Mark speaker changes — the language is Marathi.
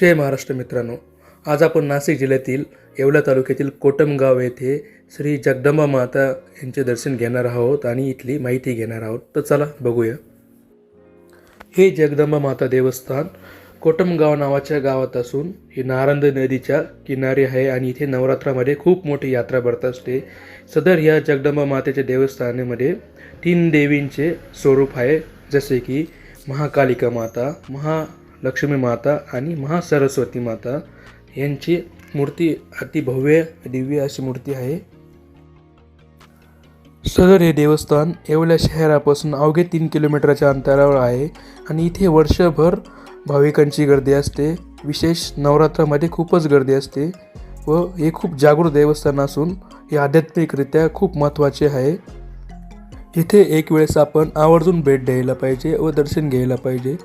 Speaker 1: जय महाराष्ट्र मित्रांनो. आज आपण नाशिक जिल्ह्यातील येवला तालुक्यातील कोटमगाव येथे श्री जगदंबा माता यांचे दर्शन घेणार आहोत आणि इथली माहिती घेणार आहोत. तर चला बघूया. हे जगदंबा माता देवस्थान कोटमगाव नावाच्या गावात असून हे नारंद नदीच्या किनारी आहे आणि इथे नवरात्रामध्ये खूप मोठी यात्रा भरत असते. सदर या जगदंबा मातेच्या देवस्थानामध्ये तीन देवींचे स्वरूप आहे. जसे की महाकालिका माता महा लक्ष्मी माता आणि महासरस्वती माता यांची मूर्ती अतिभव्य दिव्य अशी मूर्ती आहे. सदर हे देवस्थान येवल्या शहरापासून अवघे तीन किलोमीटरच्या अंतरावर आहे आणि इथे वर्षभर भाविकांची गर्दी असते. विशेष नवरात्रामध्ये खूपच गर्दी असते व हे खूप जागृत देवस्थान असून हे आध्यात्मिकरित्या खूप महत्त्वाचे आहे. इथे एक वेळेस आपण आवर्जून भेट द्यायला पाहिजे व दर्शन घ्यायला पाहिजे.